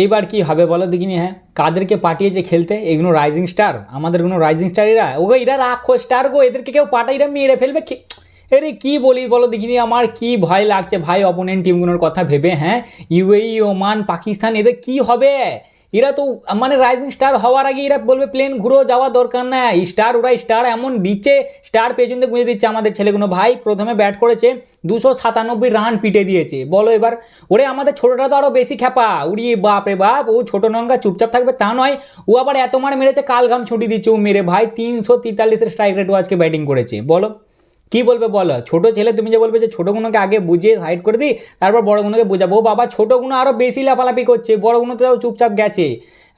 এইবার কি হবে বলো দেখিনি হ্যাঁ? কাদেরকে পাঠিয়েছে খেলতে? এগুলো রাইজিং স্টার আমাদের কোনো রাইজিং স্টার এরা? ও এরা রাখো স্টার গো। এদেরকে কেউ পাঠাই এরা মেরে ফেলবে এরে কি বলি বলো দেখিনি, আমার কি ভয় লাগছে? ভাই অপোনেন্ট টিমগুলোর কথা ভেবে হ্যাঁ? ইউএই ওমান পাকিস্তান এদের কি হবে? এরা তো মানে রাইজিং স্টার হওয়ার আগে এরা বলবে প্লেন ঘুরো, যাওয়া দরকার নাই স্টার ওরা স্টার এমন দিচ্ছে স্টার পেছন দিয়ে গুঁজে দিচ্ছে আমাদের ছেলেগুলো। ভাই, প্রথমে ব্যাট করেছে, দুশো সাতানব্বই রান পিটে দিয়েছে। বলো এবার, ওরে আমাদের ছোটোটা তো আরও বেশি খ্যাপা। উড়িয়ে বাপ রে বাপ, ও ছোটো নঙ্গা চুপচাপ থাকবে, তা নয়। ও আবার এত মার মেরেছে কালঘাম ছুটি দিচ্ছে ও মেরে। ভাই, তিনশো তেতাল্লিশের স্ট্রাইক রেট ও আজকে ব্যাটিং করেছে। বলো। কি বলবে বলো? ছোট ছেলে, তুমি যে বলবে যে ছোটোগুলোকে আগে বুঝিয়ে সাইড করে দিই, তারপর বড়গুলোকে বোঝাবো। ও বাবা ছোটোগুলো আরও বেশি লাফালাফি করছে বড়গুলো তো চুপচাপ গেছে।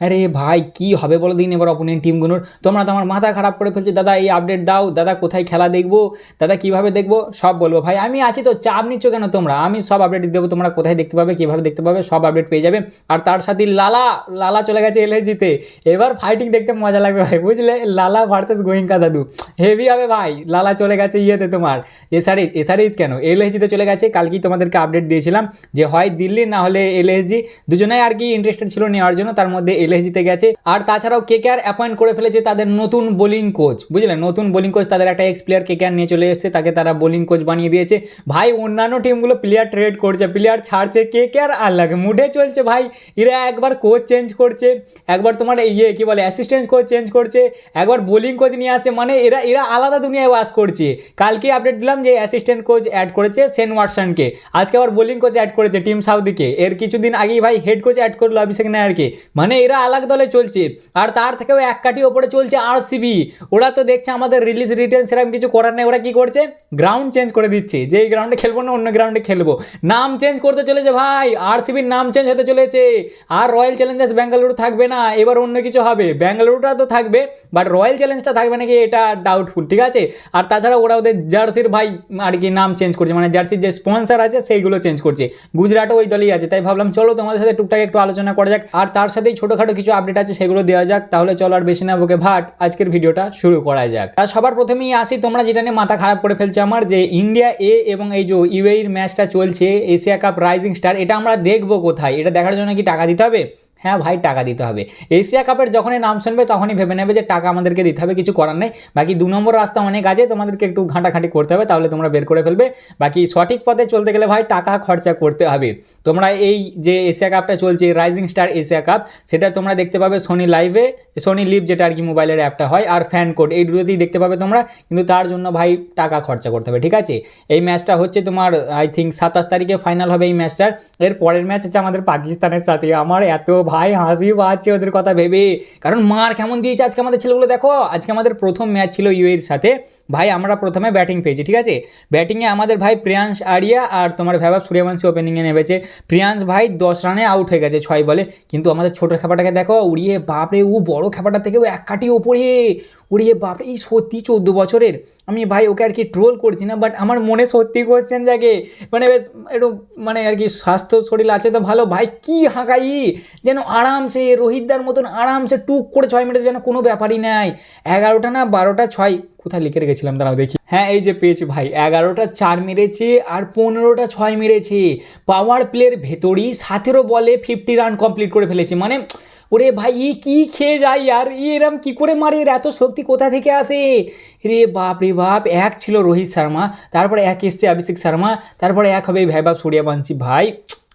আরে ভাই, কি হবে বলো দিন এবার অপোনেন্ট টিমগুলোর তোমরা তো আমার মাথা খারাপ করে ফেলছে। দাদা, এই আপডেট দাও। দাদা, কোথায় খেলা দেখব? দাদা, কীভাবে দেখব? সব বলব। ভাই, আমি আছি তো, চাপ নিচ্ছ কেন তোমরা? আমি সব আপডেট দেবো, তোমরা কোথায় দেখতে পাবে, কীভাবে দেখতে পাবে, সব আপডেট পেয়ে যাবে। আর তার সাথে লালা লালা চলে গেছে এলএজিতে এবার ফাইটিং দেখতে মজা লাগবে ভাই, বুঝলে? লালা ভার্সেস গোয়েঙ্কা দাদু। হেভি হবে ভাই, লালা চলে গেছে ইয়েতে তোমার। এসআরএইচ এসআরএইচ কেন? এলএসজিতে চলে গেছে, কালকেই তোমাদেরকে আপডেট দিয়েছিলাম যে হয় দিল্লি, না হলে এলএসজি দুজনেই আর কি ইন্টারেস্টেড ছিল নেওয়ার জন্য, তার মধ্যে এলএসজিতে গেছে। আর তাছাড়াও কে কে আর অ্যাপয়েন্ট করে ফেলেছে তাদের নতুন বোলিং কোচ বুঝলেন নতুন বোলিং কোচ তাদের একটা এক্স প্লেয়ার কে কে আর নিয়ে চলে এসেছে, তাকে তারা বোলিং কোচ বানিয়ে দিয়েছে। ভাই, অন্যান্য টিমগুলো প্লেয়ার ট্রেড করছে প্লেয়ার ছাড়ছে কে কে আর আর লাগে মুডে চলছে ভাই। এরা একবার কোচ চেঞ্জ করছে, একবার তোমার ইয়ে কি বলে অ্যাসিস্ট্যান্ট কোচ চেঞ্জ করছে, একবার বোলিং কোচ নিয়ে আসছে। মানে এরা এরা আলাদা দুনিয়ায় বাস করছে। কালকে আপডেট দিলাম যে অ্যাসিস্ট্যান্ট কোচ অ্যাড করেছে সেন ওয়াটসনকে। আজকে আবার বোলিং কোচ অ্যাড করেছে টিম সাউদিকে। এর কিছুদিন আগেই ভাই হেড কোচ অ্যাড করল অভিষেক নায়ারকে। মানে এরা আলাদা দলে চলছে। আর তার থেকেও এক কাঠি ওপরে চলছে আরসিবি ওরা তো দেখছে আমাদের রিলিজ রিটার্ন সেরকম কিছু করার নেই। ওরা কি করছে? গ্রাউন্ড চেঞ্জ করে দিচ্ছে। যে এই গ্রাউন্ডে খেলব না, অন্য গ্রাউন্ডে খেলব। নাম চেঞ্জ করতে চলেছে ভাই। আরসিবির নাম চেঞ্জ হতে চলেছে। আর রয়্যাল চ্যালেঞ্জার্স বেঙ্গালুরু থাকবে না। এবার অন্য কিছু হবে। বেঙ্গালুরুটা তো থাকবে বাট রয়্যাল চ্যালেঞ্জটা থাকবে নাকি এটা ডাউটফুল ঠিক আছে? আর তাছাড়া ওরা ওদের জার্সির ভাই আর কি নাম চেঞ্জ করছে। মানে জার্সির যে স্পন্সার আছে, সেইগুলো চেঞ্জ করছে। গুজরাটও ওই দলই আছে। তাই ভাবলাম, চলো তোমাদের সাথে টুকটাক একটু আলোচনা করা যাক। আর তার সাথেই ছোটোখাটো কিছু আপডেট আছে, সেগুলো দেওয়া যাক। তাহলে চলো আর বেশি না বুকে ভাট, আজকের ভিডিওটা শুরু করা যাক। সবার প্রথমেই আসি, তোমরা যেটা নিয়ে মাথা খারাপ করে ফেলছে আমার, যে ইন্ডিয়া এ এবং এই যে ইউএইর ম্যাচটা চলছে এশিয়া কাপ রাইজিং স্টার এটা আমরা দেখব কোথায়? এটা দেখার জন্য কি টাকা দিতে হবে? হ্যাঁ ভাই, টাকা দিতে হবে। এশিয়া কাপের যখনই নাম শুনবে তখনই ভেবে নেবে যে টাকা আমাদেরকে দিতে হবে, কিছু করার নেই। বাকি দু নম্বর রাস্তা অনেক আছে, তোমাদেরকে একটু ঘাঁটাঘাঁটি করতে হবে, তাহলে তোমরা বের করে ফেলবে। বাকি সঠিক পথে চলতে গেলে ভাই, টাকা খরচা করতে হবে। তোমরা এই যে এশিয়া কাপটা চলছে রাইজিং স্টার এশিয়া কাপ, সেটা তোমরা দেখতে পাবে সোনি লাইভে সোনি লিভ যেটা আর কি মোবাইলের অ্যাপটা হয়, আর ফ্যান কোড এই দুটোতেই দেখতে পাবে তোমরা। কিন্তু তার জন্য ভাই, টাকা খরচা করতে হবে, ঠিক আছে? এই ম্যাচটা হচ্ছে তোমার আই থিঙ্ক সাতাশ তারিখে ফাইনাল হবে এই ম্যাচটার। এর পরের ম্যাচ হচ্ছে আমাদের পাকিস্তানের সাথে। আমার এত ভাই, হাসি পাচ্ছে ওদের কথা ভেবে। কারণ মার কেমন দিয়েছে আজকে আমাদের ছেলেগুলো দেখো? আজকে আমাদের প্রথম ম্যাচ ছিল ইউএর সাথে। ভাই, আমরা প্রথমে ব্যাটিং পেয়েছি, ঠিক আছে? ব্যাটিংয়ে আমাদের ভাই প্রিয়াংশ আরিয়া আর তোমার ভ্যাবাব সূর্যবংশী ওপেনিংয়ে নেমেছে। প্রিয়াংশ ভাই দশ রানে আউট হয়ে গেছে ছয় বলে। কিন্তু আমাদের ছোটো খেপাটাকে দেখো, উড়িয়ে, বাপরে, ও বড় খেপাটা থেকেও এক কাটি ওপরে। উড়িয়ে, বাপরে, এই সত্যি চোদ্দ বছরের। আমি ভাই, ওকে আর কি ট্রোল করছি না বাট আমার মনে সত্যি কোশ্চেন জাগে। মানে বেশ, একটু মানে আর কি স্বাস্থ্য শরীর আছে তো ভালো। ভাই, কি হাঁকাই? যেন আরামসে, রোহিতদার মতন আরামসে টুক করে ছয় মিনিট যেন কোনো ব্যাপারই নাই। এগারোটা না বারোটা ছয়, কোথায় লিখে রেখেছিলাম দাঁড়াও দেখি। হ্যাঁ এই যে পেয়েছি ভাই, এগারোটা চার মেরেছে আর পনেরোটা ছয় মেরেছে। পাওয়ার প্লের ভেতরই সতেরো বলে ফিফটি রান কমপ্লিট করে ফেলেছে। মানে ওরে ভাই ই কি খেয়ে যায় আর? এরম কী করে মারে? এর এত শক্তি কোথা থেকে আসে? রে বাপ রে বাপ, এক ছিল রোহিত শর্মা, তারপরে এক এসছে অভিষেক শর্মা, তারপরে এক হবে এই ভৈভব সূর্যবংশী। ভাই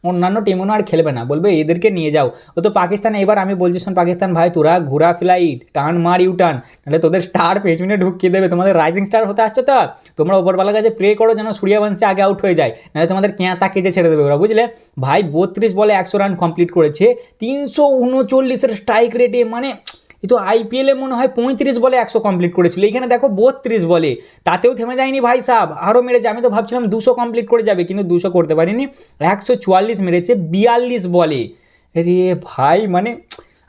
অন্যান্য টিমগুলো আর খেলবে না। বলবে, এদেরকে নিয়ে যাও। ও তো পাকিস্তান, এবার আমি বলছি, শোন পাকিস্তান ভাই, তোরা ঘোরা ফ্লাইট টান মার ইউ টান নাহলে তোদের স্টার পেছনে ঢুকিয়ে দেবে। তোমাদের রাইজিং স্টার হতে আসছো তো। তোমরা ওপরবেলার কাছে প্রে করো যেন সূর্যবংশী আগে আউট হয়ে যায়, নাহলে তোমাদের কেঁতা কেজে ছেড়ে দেবে ওরা, বুঝলে? ভাই, বত্রিশ বলে একশো রান কমপ্লিট করেছে। তিনশো উনচল্লিশের স্ট্রাইক রেটে মানে এ তো আইপিএলে মনে হয় পঁয়ত্রিশ বলে একশো কমপ্লিট করেছিল। এখানে দেখো বত্রিশ বলে। তাতেও থেমে যায়নি ভাই সাহ আরও মেরেছে। আমি তো ভাবছিলাম দুশো কমপ্লিট করে যাবে, কিন্তু দুশো করতে পারিনি। একশো চুয়াল্লিশ মেরেছে, বিয়াল্লিশ বলে। রে ভাই মানে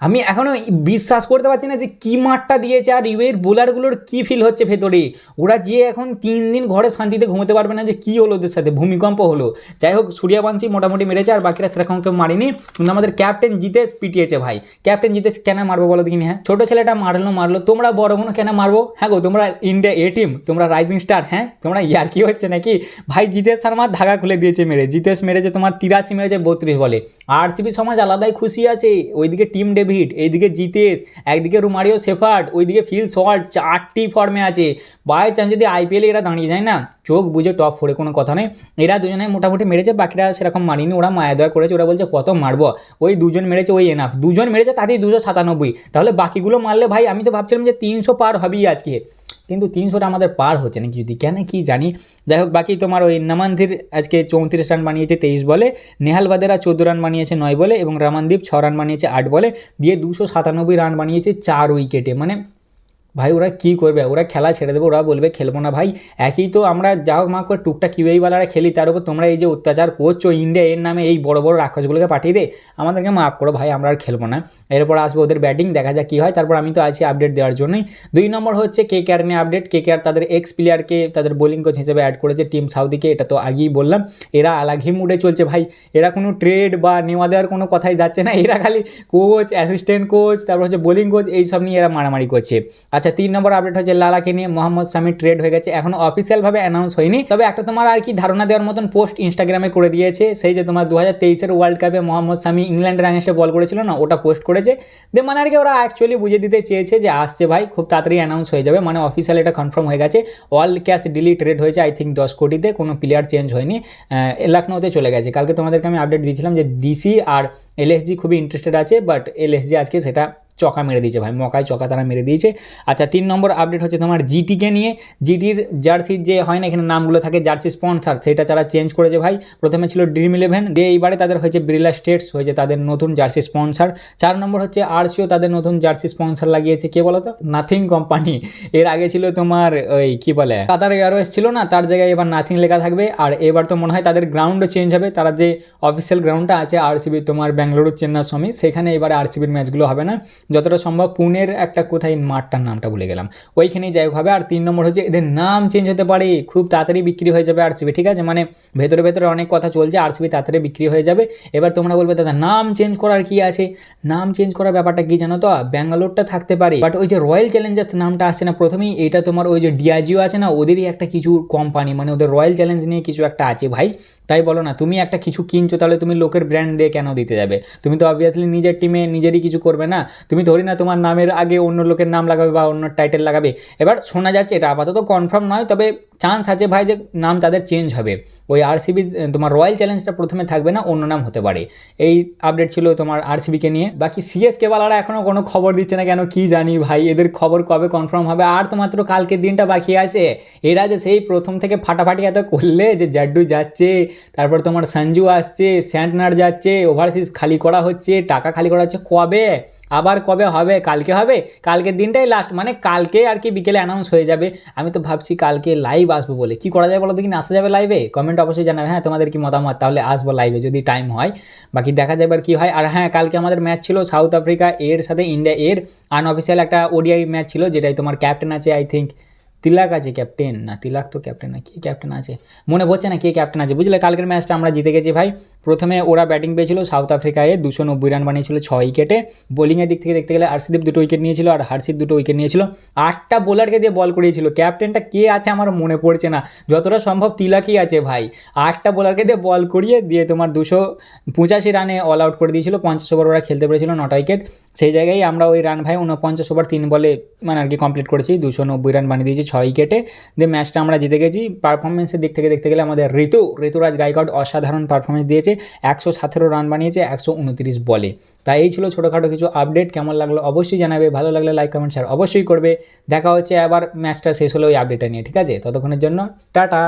আমি এখনও বিশ্বাস করতে পারছি না যে কী মাঠটা দিয়েছে আর ইউএর বোলারগুলোর কী ফিল হচ্ছে ভেতরে। ওরা যে এখন তিন দিন ঘরে শান্তিতে ঘুমোতে পারবে না যে কী হলো ওদের সাথে, ভূমিকম্প হলো। যাই হোক, সূর্যবংশী মোটামুটি মেরেছে আর বাকিরা সেরকম কেউ মারিনি। কিন্তু আমাদের ক্যাপ্টেন জিতেশ পিটিয়েছে ভাই। ক্যাপ্টেন জিতেশ কেন মারবো বলো দেখিনি হ্যাঁ? ছোটো ছেলেটা মারলো মারলো। তোমরা বড়গুলো কেন মারবো? হ্যাঁ গো, তোমরা ইন্ডিয়া এ টিম তোমরা রাইজিং স্টার হ্যাঁ? তোমরা ইয়ার কি হচ্ছে নাকি? ভাই, জিতেশ শর্মা ধাগা খুলে দিয়েছে মেরে। জিতেশ মেরেছে তোমার তিরাশি, মেরেছে বত্রিশ বলে। আরসিবি সমাজ আলাদাই খুশি আছে। ওইদিকে টিম ডেভিড এইদিকে জিতেশ, একদিকে রুমারিও সেফার্ট ওইদিকে ফিল শর্ট চারটি ফর্মে আছে। বাই চান্স যদি আইপিএলে এরা দাঁড়িয়ে যায় না, চোখ বুঝে টপ ফোরে কোনো কথা নেই। এরা দুজনে মোটামুটি মেরেছে, বাকিরা সেরকম মারিনি ওরা মায়া দয়া করেছে, ওরা বলছে কত মারব? ওই দুজন মেরেছে, ওই এনাফ দুজন মেরেছে, তাতেই দুশো সাতানব্বই। তাহলে বাকিগুলো মারলে ভাই, আমি তো ভাবছিলাম যে তিনশো পার হবেই আজকে। কিন্তু তিনশোটা আমাদের পার হচ্ছে নাকি যদি? কেন কি জানি? যাই হোক, বাকি তোমার ওই নামান্ধির আজকে চৌত্রিশ রান বানিয়েছে তেইশ বলে, নেহাল বাদেরা চোদ্দ রান বানিয়েছে নয় বলে এবং রামানদীপ ছ রান বানিয়েছে আট বলে, দিয়ে দুশো সাতানব্বই রান বানিয়েছে চার উইকেটে মানে ভাই, ওরা কী করবে? ওরা খেলা ছেড়ে দেবে, ওরা বলবে খেলব না ভাই। একই তো আমরা যা মা করে টুকটাক কিউএইওয়ালারা খেলি, তার উপর তোমরা এই যে অত্যাচার করছ ইন্ডিয়া এর নামে এই বড় বড় রাক্ষসগুলোকে পাঠিয়ে দে, আমাদেরকে মাফ করো ভাই, আমরা আর খেলব না। এরপর আসবে ওদের ব্যাটিং দেখা যাক কী হয়। তারপর আমি তো আছি আপডেট দেওয়ার জন্যই। দুই নম্বর হচ্ছে কে কেয়ার নিয়ে আপডেট কে কেয়ার তাদের এক্স প্লেয়ারকে তাদের বোলিং কোচ হিসেবে অ্যাড করেছে টিম সাউদিকে, এটা তো আগেই বললাম। এরা আলাঘি মুডে চলছে ভাই। এরা কোনো ট্রেড বা নেওয়া দেওয়ার কোনো কথাই যাচ্ছে না। এরা খালি কোচ অ্যাসিস্ট্যান্ট কোচ তারপর হচ্ছে বোলিং কোচ এইসব নিয়ে এরা মারামারি করছে। আচ্ছা তিন নম্বর আপডেট হচ্ছে লালাকে নিয়ে মোহাম্মদ শামি ট্রেড হয়ে গেছে। এখনও অফিসিয়ালভাবে অ্যানাউন্স হয়নি। তবে একটা তোমার আর কি ধারণা দেওয়ার মতন পোস্ট ইনস্টাগ্রামে করে দিয়েছে। সেই যে তোমার দু হাজার তেইশের ওয়ার্ল্ড কাপে মোহাম্মদ শামি ইংল্যান্ডের আগেস্টে বল করেছিল না, ওটা পোস্ট করেছে। দে মানে আর কি ওরা অ্যাকচুয়ালি বুঝে দিতে চেয়েছে যে, আসছে ভাই, খুব তাড়াতাড়ি অ্যানাউন্স হয়ে যাবে। মানে অফিসিয়াল এটা কনফার্ম হয়ে গেছে। অল ক্যাশ ডিলি ট্রেড হয়েছে আই থিঙ্ক দশ কোটিতে, কোনো প্লেয়ার চেঞ্জ হয়নি। লখনৌতে চলে গেছে। কালকে তোমাদেরকে আমি আপডেট দিয়েছিলাম যে ডিসি আর এলএসজি খুবই ইন্টারেস্টেড আছে বাট এলএসজি আজকে সেটা চকা মেরে দিয়েছে ভাই, মকায় চকা তারা মেরে দিয়েছে। আচ্ছা তিন নম্বর আপডেট হচ্ছে তোমার জিটিকে নিয়ে। জিটির জার্সির যে হয় না, এখানে নামগুলো থাকে জার্সি স্পন্সার সেটা তারা চেঞ্জ করেছে ভাই। প্রথমে ছিল ড্রিম ইলেভেন দিয়ে এইবারে তাদের হয়েছে বিড়লা স্টেটস হয়েছে তাদের নতুন জার্সি স্পন্সার চার নম্বর হচ্ছে আরসিও তাদের নতুন জার্সি স্পন্সার লাগিয়েছে, কে বলো তো নাথিং কোম্পানি এর আগে ছিল তোমার ওই কি বলে কাতার এয়ারওয়েজ ছিল না, তার জায়গায় এবার নাথিং লেখা থাকবে। আর এবার তো মনে হয় তাদের গ্রাউন্ডও চেঞ্জ হবে, তারা যে অফিসিয়াল গ্রাউন্ডটা আছে আরসিবি তোমার ব্যাঙ্গালুরু চেন্নাই সমি সেখানে এবারে আরসিবির ম্যাচগুলো হবে না। যতটা সম্ভব পুনের একটা কোথায় মাঠটার নামটা ভুলে গেলাম। ওইখানেই যাই হবে আর তিন নম্বর হচ্ছে এদের নাম চেঞ্জ হতে পারে, খুব তাড়াতাড়ি বিক্রি হয়ে যাবে আরসিবি ঠিক আছে? মানে ভেতরে ভেতরে অনেক কথা চলছে আরসিবি তাড়াতাড়ি বিক্রি হয়ে যাবে। এবার তোমরা বলবে, দাদা, নাম চেঞ্জ করার কি আছে? নাম চেঞ্জ করার ব্যাপারটা কি জানো তো? ব্যাঙ্গালোরটা থাকতে পারে। বাট ওই যে রয়্যাল চ্যালেঞ্জার্স নামটা আসছে না প্রথমেই, এটা তোমার ওই যে ডিআজিও আছে না, ওদেরই একটা কিছু কোম্পানি মানে ওদের রয়্যাল চ্যালেঞ্জ নিয়ে কিছু একটা আছে ভাই। তাই বলো না, তুমি একটা কিছু কিনছো, তাহলে তুমি লোকের ব্র্যান্ড দিয়ে কেন দিতে যাবে? তুমি তো অবভিয়াসলি নিজের টিমে নিজেরই কিছু করবে না। তুমি ধরি না তোমার নামের আগে অন্য লোকের নাম লাগাবে বা অন্য টাইটেল লাগাবে। এবার শোনা যাচ্ছে এটা আপাতত কনফার্ম নয়, তবে চান্স আছে ভাই যে নাম তাদের চেঞ্জ হবে। ওই আরসিবি তোমার রয়্যাল চ্যালেঞ্জটা প্রথমে থাকবে না, অন্য নাম হতে পারে। এই আপডেট ছিল তোমার আরসিবিকে নিয়ে। বাকি সিএসকে বালারা এখনও কোনো খবর দিচ্ছে না কেন, কি জানি ভাই, এদের খবর কবে কনফার্ম হবে? আর তো মাত্র কালকের দিনটা বাকি আছে। এরা যে সেই প্রথম থেকে ফাটাফাটি এত করলে যে জাড্ডু যাচ্ছে, তারপর তোমার সঞ্জু আসছে, স্যান্টনার যাচ্ছে ওভারসিজ খালি করা হচ্ছে, টাকা খালি করা হচ্ছে, কবে? আবার কবে হবে? কালকে হবে? কালকের দিনটাই লাস্ট মানে কালকে আর কি বিকেলে অ্যানাউন্স হয়ে যাবে। আমি তো ভাবছি কালকে লাইভ আসব বলে। কি করা যায় বলো দেখি আসা যাবে লাইভে কমেন্ট অবশ্যই জানাবে। হ্যাঁ তোমাদের কি মতামত? তাহলে আসব লাইভে যদি টাইম হয়। বাকি দেখা যাবে আর কি হয়। আর হ্যাঁ কালকে আমাদের ম্যাচ ছিল সাউথ আফ্রিকা এর সাথে ইন্ডিয়া এর আনঅফিসিয়াল একটা ওডিআই ম্যাচ ছিল যেটাই তোমার ক্যাপ্টেন আছে আই থিঙ্ক তিলাক আছে ক্যাপ্টেন। না, তিলাক তো ক্যাপ্টেন না, কে ক্যাপ্টেন আছে? মনে পড়ছে না কে ক্যাপ্টেন আছে। বুঝলে, কালকের ম্যাচটা আমরা জিতে গেছি ভাই। প্রথমে ওরা ব্যাটিং পেয়েছিল সাউথ আফ্রিকায় দুশো নব্বই রান বানিয়েছিল ছ উইকেটে। বোলিংয়ের দিক থেকে দেখতে গেলে আরশিদীপ দুটো উইকেট নিয়েছিল আর হার্ষিত দুটো উইকেট নিয়েছিল। আটটা বোলারকে দিয়ে বল করিয়েছিল। ক্যাপ্টেনটা কে আছে আমার মনে পড়ছে না। যতটা সম্ভব তিলাকই আছে ভাই। আটটা বোলারকে দিয়ে বল করিয়ে দিয়ে তোমার দুশো পঁচাশি রানে অল আউট করে দিয়েছিল। পঞ্চাশ ওভার ওরা খেলতে পেরেছিল নটা উইকেট। সেই জায়গায় আমরা ওই রান ভাই উনপঞ্চাশ ওভার তিন বলে মানে আর কি কমপ্লিট করেছি। দুশো নব্বই রান বানিয়ে দিয়েছি ছয় উইকেটে দিয়ে ম্যাচটা আমরা জিতে গেছি। পারফরমেন্সের দিক থেকে দেখতে গেলে আমাদের ঋতু। ঋতুরাজ গাইকট অসাধারণ পারফরমেন্স দিয়েছে। একশো সতেরো রান বানিয়েছে, একশো উনত্রিশ বলে। তাই এই ছিল ছোটোখাটো কিছু আপডেট কেমন লাগল অবশ্যই জানাবে। ভালো লাগলে লাইক কমেন্ট শেয়ার অবশ্যই করবে। দেখা হচ্ছে আবার ম্যাচটা শেষ হলে ওই আপডেটটা নিয়ে, ঠিক আছে? ততক্ষণের জন্য টাটা!